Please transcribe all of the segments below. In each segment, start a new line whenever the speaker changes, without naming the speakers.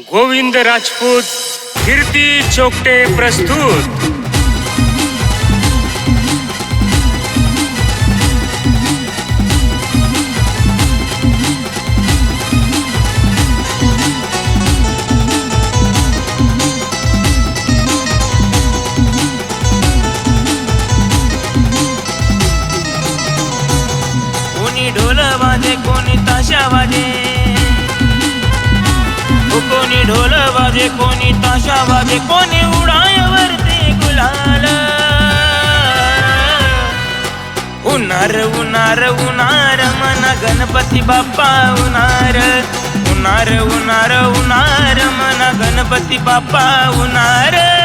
गोविंद राजपूत कीर्ती चोपटे प्रस्तुत.
ढोल वाजे कोणी ताशा वाजे कोणी उडायवरती गुलाल. उनार उनार उनार मन गणपती बाप्पा
उनार उनार उनार उनार मन
गणपती बाप्पा उनार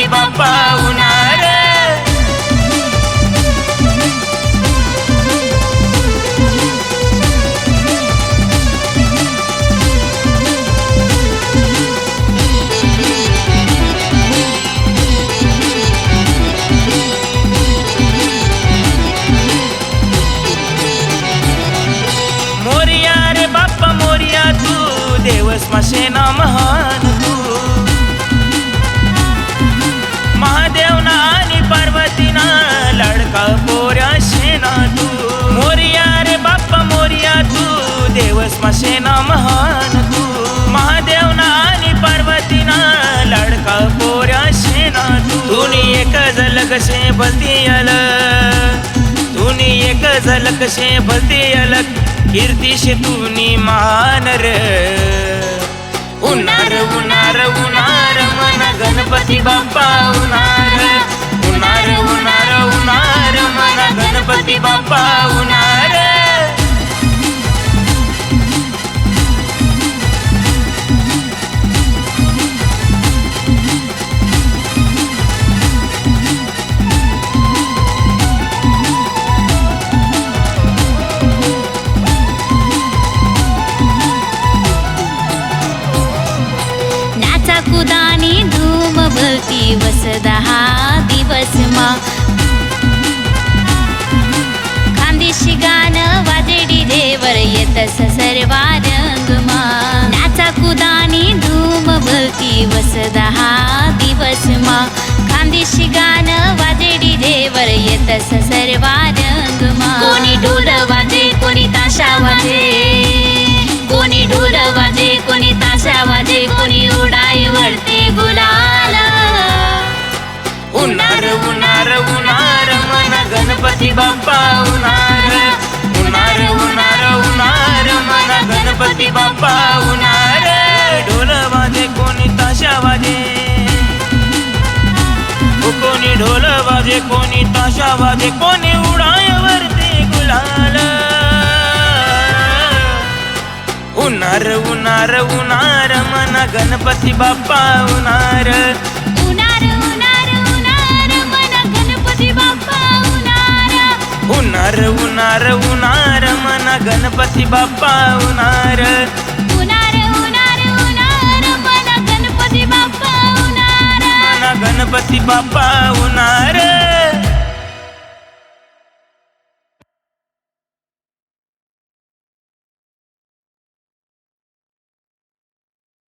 गणपती बाप्पा उन्हार मोरिया रे बाप्पा मोरिया तू देवस्मशे माशेना महान. स्मशेन महान तू. महादेव ना आणि पार्वतीना लाडका पोऱ्या शेना तू. तुनी एक झलक शे बलती तुनी एक झलक शे भलती अलग. कीर्ती शे तुनी महान रे. उन्हार उन्हार उन्हार मन गणपती बाप्पा उन्हार. उन्हार उन्हार उन्हार मन गणपती बाप्पा उन्हार.
दिवस दहा दिवस मा. खानदेशी गाणं वाजडी देवर येतस सर्वा रंगमा नाचा कुदानी धूम भलती वस दहा दिवस मा. खानदेशी गाणं वाजडी देवर येतस सर्वा रंगमा कोणी ढोल वाजे कोणी ताशा वाजे. कोणी ढोल वाजे कोणी ताशा वाजे. कोणी उडाई वरते गुलाल
वाजे कोणी ताशा वाजे कोणी उडायावरती गुलाल। उन्हार उन्हार उन्हार मन गणपती बाप्पा उन्हार।
उन्हार उन्हार उन्हार मन गणपती बाप्पा उन्हार।
उन्हार उन्हार उन्हार मन गणपती बाप्पा उन्हार।
उन्हार उन्हार उन्हार
मन गणपती बाप्पा उन्हार।